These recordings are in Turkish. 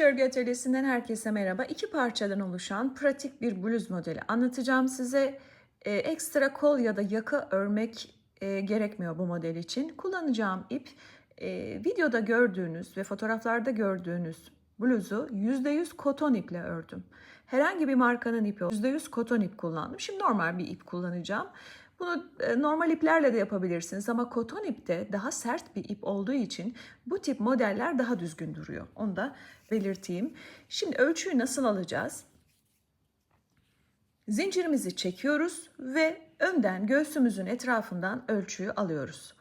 Örgü Atölyesi'nden herkese merhaba. İki parçadan oluşan pratik bir bluz modeli anlatacağım size. Ee, ekstra kol ya da yaka örmek e, gerekmiyor bu model için. Kullanacağım ip e, videoda gördüğünüz ve fotoğraflarda gördüğünüz bluzu %100 koton iple ördüm. Herhangi bir markanın ipi yok. %100 koton ip kullandım. Şimdi normal bir ip kullanacağım. Bunu e, normal iplerle de yapabilirsiniz ama koton ipte daha sert bir ip olduğu için bu tip modeller daha düzgün duruyor. Onu da belirteyim. Şimdi ölçüyü nasıl alacağız? Zincirimizi çekiyoruz ve önden göğsümüzün etrafından ölçüyü alıyoruz.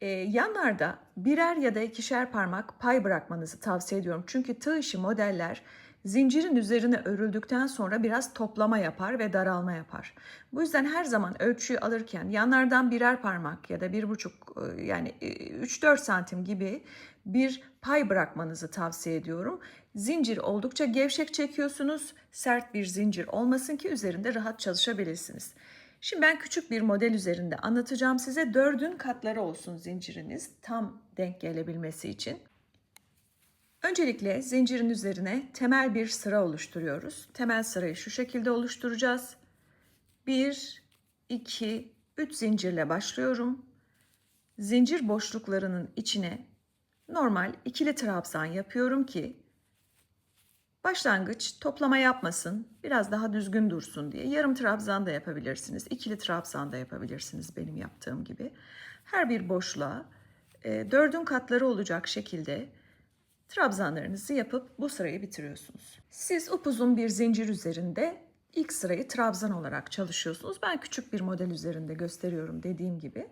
Ee, yanlarda birer ya da ikişer parmak pay bırakmanızı tavsiye ediyorum. Çünkü tığ işi modeller zincirin üzerine örüldükten sonra biraz toplama yapar ve daralma yapar. Bu yüzden her zaman ölçüyü alırken yanlardan birer parmak ya da bir buçuk e, yani 3-4 santim gibi bir pay bırakmanızı tavsiye ediyorum. Zincir oldukça gevşek çekiyorsunuz. Sert bir zincir olmasın ki üzerinde rahat çalışabilirsiniz. Şimdi ben küçük bir model üzerinde anlatacağım size. Dördün katları olsun zinciriniz tam denk gelebilmesi için. Öncelikle zincirin üzerine temel bir sıra oluşturuyoruz. Temel sırayı şu şekilde oluşturacağız. 1, 2, 3 zincirle başlıyorum. Zincir boşluklarının içine normal ikili trabzan yapıyorum ki başlangıç toplama yapmasın, biraz daha düzgün dursun diye. Yarım trabzan da yapabilirsiniz, ikili trabzan da yapabilirsiniz benim yaptığım gibi. Her bir boşluğa e, dördün katları olacak şekilde trabzanlarınızı yapıp bu sırayı bitiriyorsunuz. Siz upuzun bir zincir üzerinde ilk sırayı trabzan olarak çalışıyorsunuz. Ben küçük bir model üzerinde gösteriyorum dediğim gibi.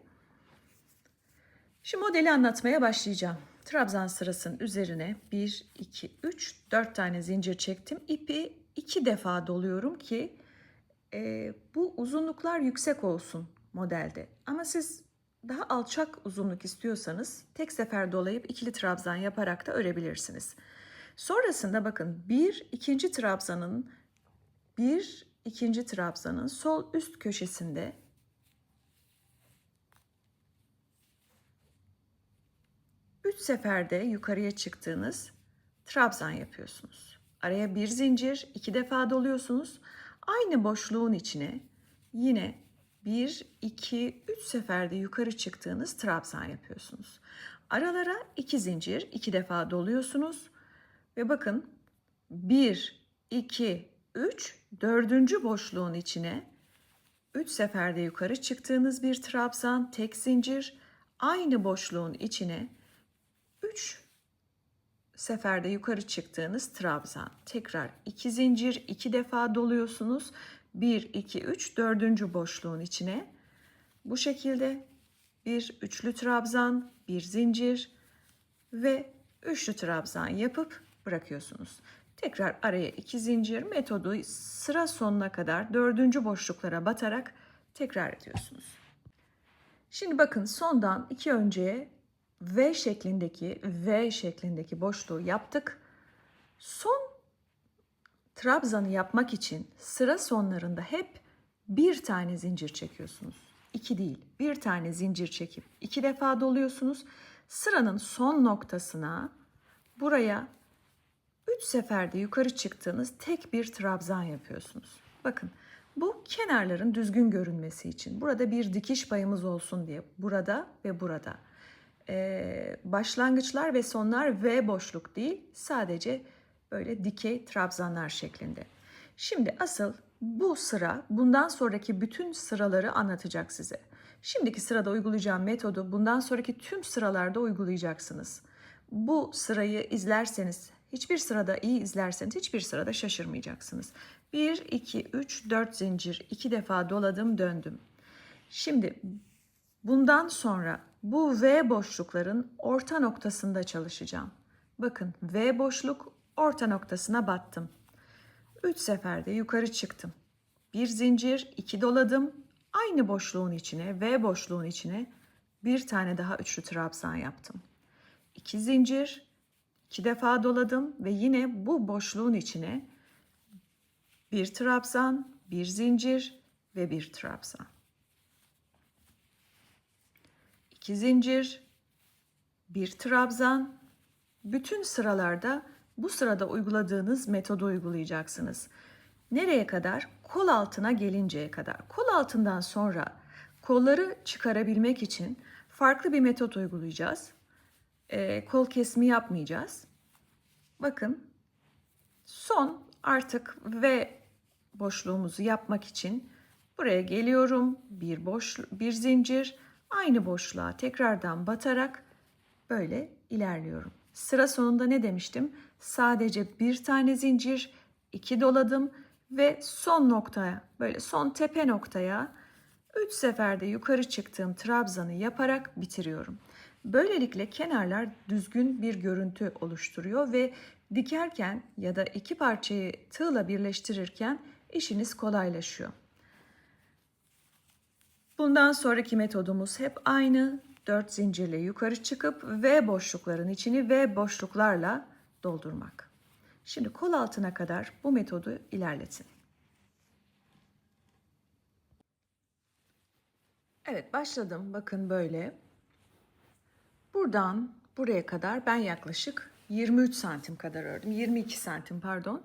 Şimdi modeli anlatmaya başlayacağım. Trabzan sırasının üzerine 1, 2, 3, 4 tane zincir çektim. İpi iki defa doluyorum ki e, bu uzunluklar yüksek olsun modelde. Ama siz daha alçak uzunluk istiyorsanız tek sefer dolayıp ikili trabzan yaparak da örebilirsiniz. Sonrasında bakın bir ikinci trabzanın bir ikinci trabzanın sol üst köşesinde üç seferde yukarıya çıktığınız trabzan yapıyorsunuz. Araya bir zincir iki defa doluyorsunuz. Aynı boşluğun içine yine 1, 2, 3 seferde yukarı çıktığınız trabzan yapıyorsunuz. Aralara 2 zincir 2 defa doluyorsunuz. Ve bakın 1, 2, 3, 4. boşluğun içine 3 seferde yukarı çıktığınız bir trabzan, tek zincir, aynı boşluğun içine 3 seferde yukarı çıktığınız trabzan. Tekrar 2 zincir 2 defa doluyorsunuz 1, 2, 3 dördüncü boşluğun içine bu şekilde bir üçlü trabzan, bir zincir ve üçlü trabzan yapıp bırakıyorsunuz. Tekrar araya iki zincir metodu sıra sonuna kadar dördüncü boşluklara batarak tekrar ediyorsunuz. Şimdi bakın sondan iki önceye V şeklindeki V şeklindeki boşluğu yaptık. Son trabzanı yapmak için sıra sonlarında hep bir tane zincir çekiyorsunuz. İki değil, bir tane zincir çekip iki defa doluyorsunuz. Sıranın son noktasına buraya üç seferde yukarı çıktığınız tek bir trabzan yapıyorsunuz. Bakın bu kenarların düzgün görünmesi için. Burada bir dikiş payımız olsun diye. Burada ve burada. Ee, başlangıçlar ve sonlar V boşluk değil. Sadece böyle dikey trabzanlar şeklinde. Şimdi asıl bu sıra bundan sonraki bütün sıraları anlatacak size. Şimdiki sırada uygulayacağım metodu bundan sonraki tüm sıralarda uygulayacaksınız. Bu sırayı izlerseniz, hiçbir sırada iyi izlerseniz hiçbir sırada şaşırmayacaksınız. 1, 2, 3, 4 zincir, 2 defa doladım döndüm. Şimdi bundan sonra bu V boşlukların orta noktasında çalışacağım. Bakın V boşluk orta noktasına battım. 3 seferde yukarı çıktım. Bir zincir, iki doladım. Aynı boşluğun içine, V boşluğun içine bir tane daha üçlü trabzan yaptım. İki zincir, iki defa doladım ve yine bu boşluğun içine bir trabzan, bir zincir ve bir trabzan. İki zincir, bir trabzan. Bütün sıralarda Bu sırada uyguladığınız metodu uygulayacaksınız. Nereye kadar? Kol altına gelinceye kadar. Kol altından sonra kolları çıkarabilmek için farklı bir metot uygulayacağız. Ee, kol kesimi yapmayacağız. Bakın son artık ve boşluğumuzu yapmak için buraya geliyorum. Bir boş bir zincir aynı boşluğa tekrardan batarak böyle ilerliyorum. Sıra sonunda ne demiştim? Sadece bir tane zincir, iki doladım ve son noktaya, böyle son tepe noktaya 3 seferde yukarı çıktığım trabzanı yaparak bitiriyorum. Böylelikle kenarlar düzgün bir görüntü oluşturuyor ve dikerken ya da iki parçayı tığla birleştirirken işiniz kolaylaşıyor. Bundan sonraki metodumuz hep aynı. 4 zincirle yukarı çıkıp V boşlukların içini V boşluklarla doldurmak. Şimdi kol altına kadar bu metodu ilerletin. Evet başladım. Bakın böyle. Buradan buraya kadar ben yaklaşık 23 santim kadar ördüm. 22 santim pardon.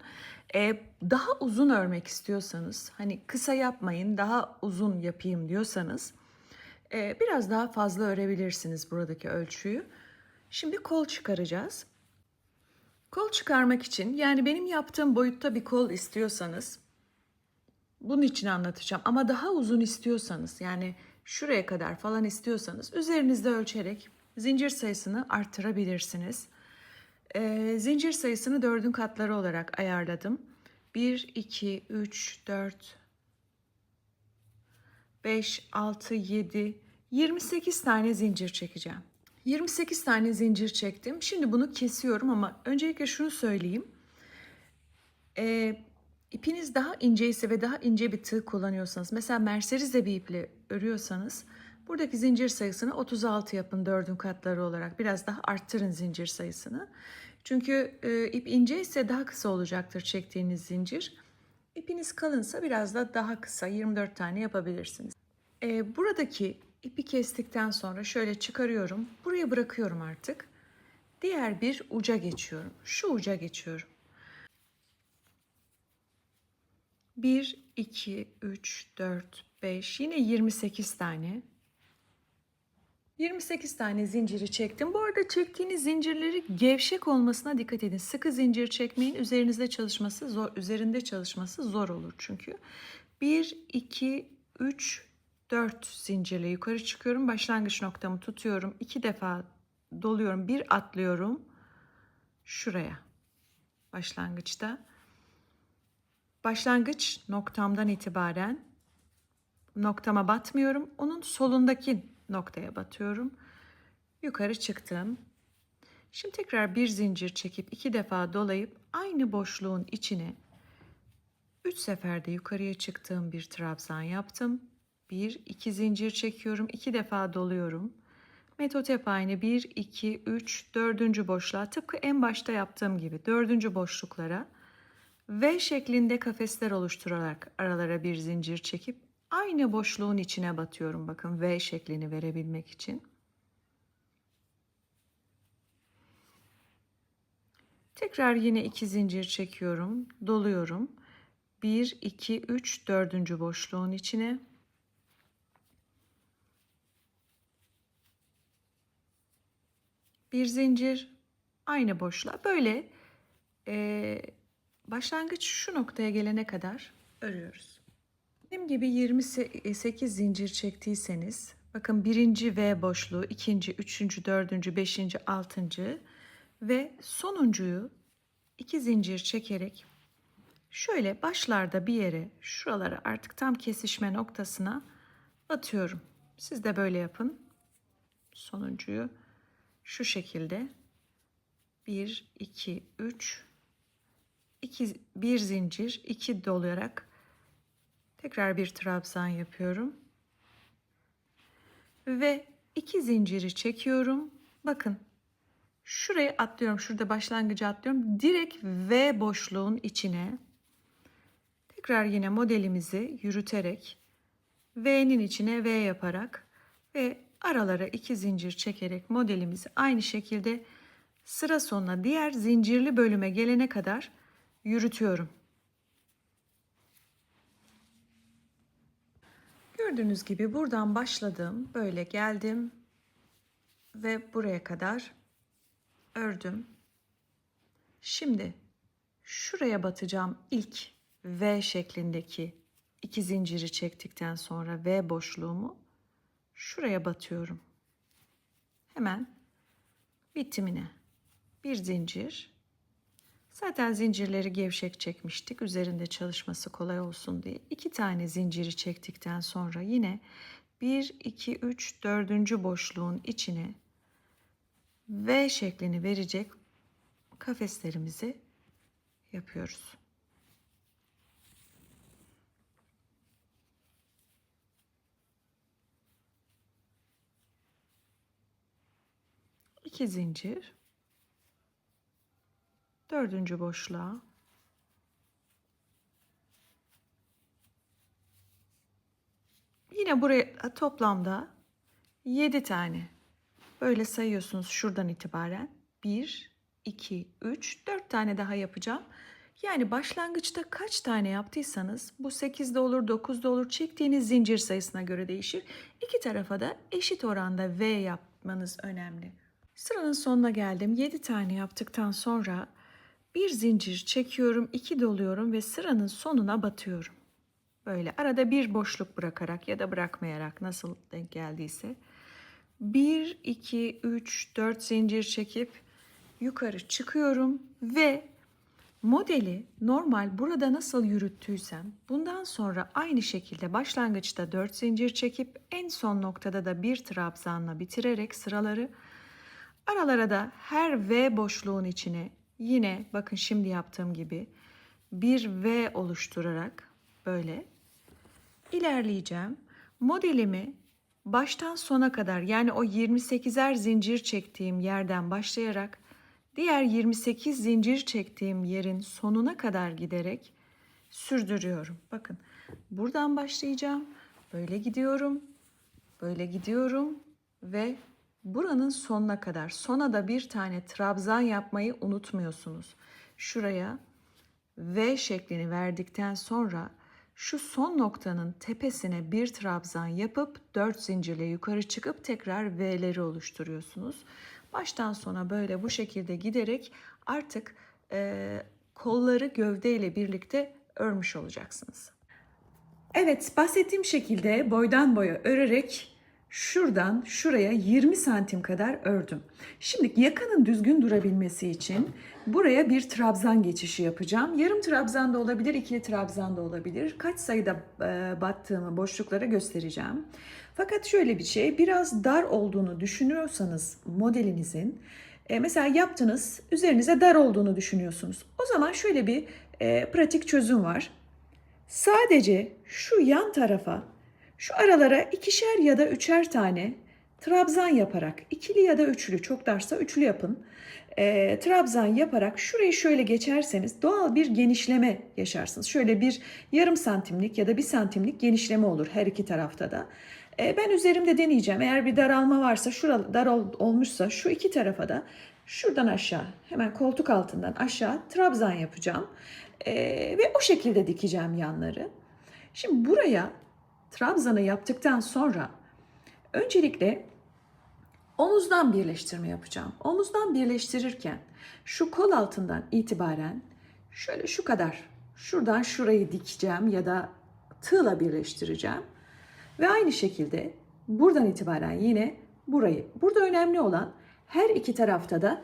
Ee, daha uzun örmek istiyorsanız hani kısa yapmayın daha uzun yapayım diyorsanız e, biraz daha fazla örebilirsiniz buradaki ölçüyü. Şimdi kol çıkaracağız. Kol çıkarmak için yani benim yaptığım boyutta bir kol istiyorsanız bunun için anlatacağım ama daha uzun istiyorsanız yani şuraya kadar falan istiyorsanız üzerinizde ölçerek zincir sayısını arttırabilirsiniz. Ee, zincir sayısını dördün katları olarak ayarladım. 1, 2, 3, 4, 5, 6, 7, 28 tane zincir çekeceğim. 28 tane zincir çektim. Şimdi bunu kesiyorum ama öncelikle şunu söyleyeyim. Ee, ipiniz daha ince ise ve daha ince bir tığ kullanıyorsanız, mesela mercerizle bir iple örüyorsanız buradaki zincir sayısını 36 yapın dördün katları olarak. Biraz daha arttırın zincir sayısını. Çünkü e, ip ince ise daha kısa olacaktır çektiğiniz zincir. İpiniz kalınsa biraz da daha kısa 24 tane yapabilirsiniz. E, buradaki ipi kestikten sonra şöyle çıkarıyorum. Buraya bırakıyorum artık. Diğer bir uca geçiyorum. Şu uca geçiyorum. 1, 2, 3, 4, 5 yine 28 tane 28 tane zinciri çektim. Bu arada çektiğiniz zincirleri gevşek olmasına dikkat edin. Sıkı zincir çekmeyin. Üzerinizde çalışması zor, üzerinde çalışması zor olur çünkü. 1 2 3 4 zincirle yukarı çıkıyorum. Başlangıç noktamı tutuyorum. 2 defa doluyorum. Bir atlıyorum. Şuraya. Başlangıçta. Başlangıç noktamdan itibaren noktama batmıyorum. Onun solundaki noktaya batıyorum. Yukarı çıktım. Şimdi tekrar bir zincir çekip iki defa dolayıp aynı boşluğun içine üç seferde yukarıya çıktığım bir trabzan yaptım. Bir, iki zincir çekiyorum. iki defa doluyorum. Metot hep aynı. Bir, iki, üç, dördüncü boşluğa tıpkı en başta yaptığım gibi dördüncü boşluklara V şeklinde kafesler oluşturarak aralara bir zincir çekip aynı boşluğun içine batıyorum. Bakın V şeklini verebilmek için. Tekrar yine iki zincir çekiyorum, doluyorum. 1, 2, 3, dördüncü boşluğun içine. Bir zincir, aynı boşluğa. Böyle e, başlangıç şu noktaya gelene kadar örüyoruz. Benim gibi 28 zincir çektiyseniz bakın birinci V boşluğu, ikinci, üçüncü, dördüncü, beşinci, altıncı ve sonuncuyu iki zincir çekerek şöyle başlarda bir yere şuralara artık tam kesişme noktasına batıyorum. Siz de böyle yapın. Sonuncuyu şu şekilde 1 2 3 2 bir zincir 2 dolayarak Tekrar bir trabzan yapıyorum. Ve iki zinciri çekiyorum. Bakın şuraya atlıyorum. Şurada başlangıcı atlıyorum. Direkt V boşluğun içine tekrar yine modelimizi yürüterek V'nin içine V yaparak ve aralara iki zincir çekerek modelimizi aynı şekilde sıra sonuna diğer zincirli bölüme gelene kadar yürütüyorum. Gördüğünüz gibi buradan başladım. Böyle geldim ve buraya kadar ördüm. Şimdi şuraya batacağım ilk V şeklindeki iki zinciri çektikten sonra V boşluğumu şuraya batıyorum. Hemen bitimine bir zincir. Zaten zincirleri gevşek çekmiştik. Üzerinde çalışması kolay olsun diye. iki tane zinciri çektikten sonra yine 1, 2, 3, dördüncü boşluğun içine V şeklini verecek kafeslerimizi yapıyoruz. İki zincir. Dördüncü boşluğa. Yine buraya toplamda 7 tane böyle sayıyorsunuz şuradan itibaren. 1, 2, 3, 4 tane daha yapacağım. Yani başlangıçta kaç tane yaptıysanız bu 8'de olur 9'da olur çektiğiniz zincir sayısına göre değişir. İki tarafa da eşit oranda V yapmanız önemli. Sıranın sonuna geldim. 7 tane yaptıktan sonra bir zincir çekiyorum, iki doluyorum ve sıranın sonuna batıyorum. Böyle arada bir boşluk bırakarak ya da bırakmayarak nasıl denk geldiyse. 1, 2, 3, 4 zincir çekip yukarı çıkıyorum ve modeli normal burada nasıl yürüttüysem bundan sonra aynı şekilde başlangıçta 4 zincir çekip en son noktada da bir trabzanla bitirerek sıraları aralara da her V boşluğun içine yine bakın şimdi yaptığım gibi bir V oluşturarak böyle ilerleyeceğim. Modelimi baştan sona kadar yani o 28'er zincir çektiğim yerden başlayarak diğer 28 zincir çektiğim yerin sonuna kadar giderek sürdürüyorum. Bakın buradan başlayacağım. Böyle gidiyorum. Böyle gidiyorum ve buranın sonuna kadar. Sona da bir tane trabzan yapmayı unutmuyorsunuz. Şuraya V şeklini verdikten sonra şu son noktanın tepesine bir trabzan yapıp 4 zincirle yukarı çıkıp tekrar V'leri oluşturuyorsunuz. Baştan sona böyle bu şekilde giderek artık e, kolları gövdeyle birlikte örmüş olacaksınız. Evet bahsettiğim şekilde boydan boya örerek şuradan şuraya 20 santim kadar ördüm. Şimdi yakanın düzgün durabilmesi için buraya bir trabzan geçişi yapacağım. Yarım trabzan da olabilir, ikili trabzan da olabilir. Kaç sayıda e, battığımı boşluklara göstereceğim. Fakat şöyle bir şey, biraz dar olduğunu düşünüyorsanız modelinizin, e, mesela yaptınız, üzerinize dar olduğunu düşünüyorsunuz. O zaman şöyle bir e, pratik çözüm var. Sadece şu yan tarafa şu aralara ikişer ya da üçer tane trabzan yaparak, ikili ya da üçlü, çok darsa üçlü yapın. E, trabzan yaparak şurayı şöyle geçerseniz doğal bir genişleme yaşarsınız. Şöyle bir yarım santimlik ya da bir santimlik genişleme olur her iki tarafta da. E, ben üzerimde deneyeceğim. Eğer bir daralma varsa, şura dar ol, olmuşsa şu iki tarafa da şuradan aşağı, hemen koltuk altından aşağı trabzan yapacağım. E, ve o şekilde dikeceğim yanları. Şimdi buraya trabzanı yaptıktan sonra öncelikle omuzdan birleştirme yapacağım. Omuzdan birleştirirken şu kol altından itibaren şöyle şu kadar şuradan şurayı dikeceğim ya da tığla birleştireceğim. Ve aynı şekilde buradan itibaren yine burayı. Burada önemli olan her iki tarafta da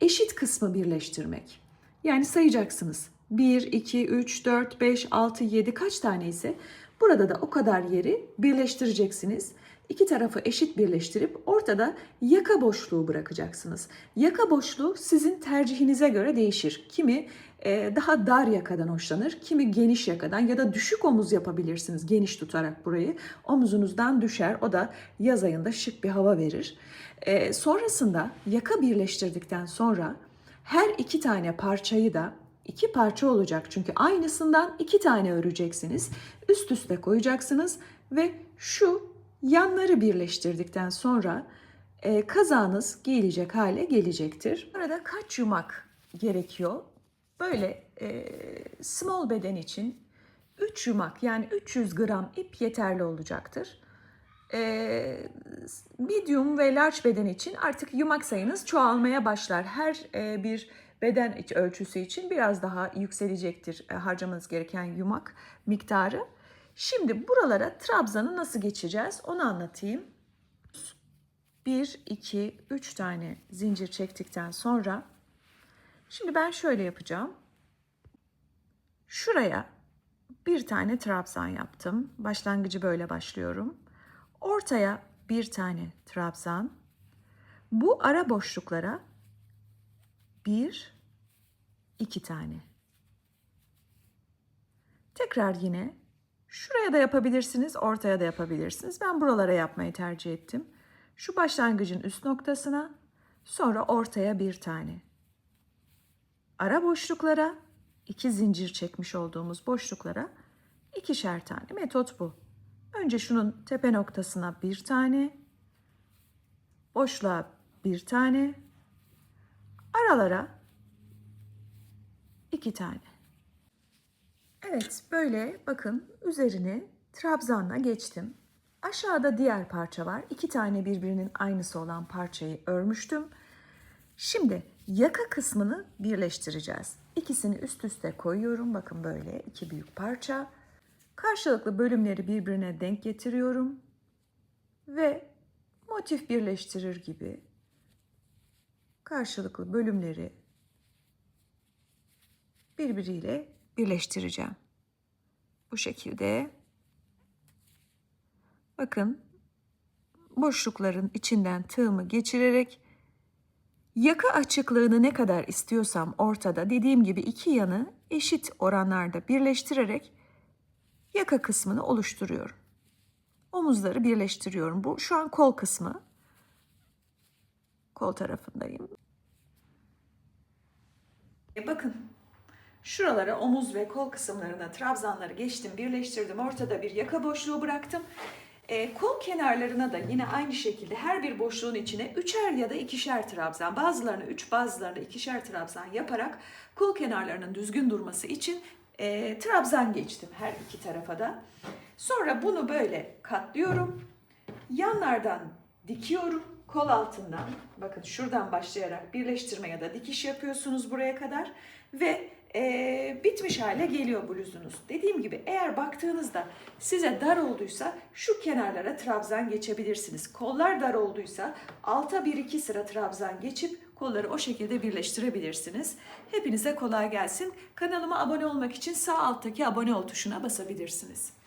eşit kısmı birleştirmek. Yani sayacaksınız. 1, 2, 3, 4, 5, 6, 7 kaç tane ise burada da o kadar yeri birleştireceksiniz. İki tarafı eşit birleştirip ortada yaka boşluğu bırakacaksınız. Yaka boşluğu sizin tercihinize göre değişir. Kimi e, daha dar yakadan hoşlanır, kimi geniş yakadan ya da düşük omuz yapabilirsiniz geniş tutarak burayı. Omuzunuzdan düşer, o da yaz ayında şık bir hava verir. E, sonrasında yaka birleştirdikten sonra her iki tane parçayı da iki parça olacak çünkü aynısından iki tane öreceksiniz. Üst üste koyacaksınız ve şu yanları birleştirdikten sonra e, kazağınız giyilecek hale gelecektir. Burada kaç yumak gerekiyor? Böyle e, small beden için 3 yumak yani 300 gram ip yeterli olacaktır. E, medium ve large beden için artık yumak sayınız çoğalmaya başlar. Her e, bir beden ölçüsü için biraz daha yükselecektir e, harcamanız gereken yumak miktarı. Şimdi buralara trabzanı nasıl geçeceğiz onu anlatayım. 1, 2, 3 tane zincir çektikten sonra şimdi ben şöyle yapacağım. Şuraya bir tane trabzan yaptım. Başlangıcı böyle başlıyorum. Ortaya bir tane trabzan. Bu ara boşluklara bir, iki tane. Tekrar yine şuraya da yapabilirsiniz, ortaya da yapabilirsiniz. Ben buralara yapmayı tercih ettim. Şu başlangıcın üst noktasına, sonra ortaya bir tane. Ara boşluklara, iki zincir çekmiş olduğumuz boşluklara ikişer tane. Metot bu. Önce şunun tepe noktasına bir tane, boşluğa bir tane, aralara iki tane. Evet böyle bakın üzerine trabzanla geçtim. Aşağıda diğer parça var. İki tane birbirinin aynısı olan parçayı örmüştüm. Şimdi yaka kısmını birleştireceğiz. İkisini üst üste koyuyorum. Bakın böyle iki büyük parça. Karşılıklı bölümleri birbirine denk getiriyorum. Ve motif birleştirir gibi karşılıklı bölümleri birbiriyle birleştireceğim. Bu şekilde bakın boşlukların içinden tığımı geçirerek yaka açıklığını ne kadar istiyorsam ortada dediğim gibi iki yanı eşit oranlarda birleştirerek yaka kısmını oluşturuyorum. Omuzları birleştiriyorum. Bu şu an kol kısmı. Kol tarafındayım. E bakın Şuralara omuz ve kol kısımlarına trabzanları geçtim, birleştirdim. Ortada bir yaka boşluğu bıraktım. E, kol kenarlarına da yine aynı şekilde her bir boşluğun içine üçer ya da ikişer trabzan, bazılarını üç, bazılarını ikişer trabzan yaparak kol kenarlarının düzgün durması için e, trabzan geçtim her iki tarafa da. Sonra bunu böyle katlıyorum. Yanlardan dikiyorum kol altından. Bakın şuradan başlayarak birleştirme ya da dikiş yapıyorsunuz buraya kadar ve e, bitmiş hale geliyor bluzunuz. Dediğim gibi eğer baktığınızda size dar olduysa şu kenarlara trabzan geçebilirsiniz. Kollar dar olduysa alta bir iki sıra trabzan geçip kolları o şekilde birleştirebilirsiniz. Hepinize kolay gelsin. Kanalıma abone olmak için sağ alttaki abone ol tuşuna basabilirsiniz.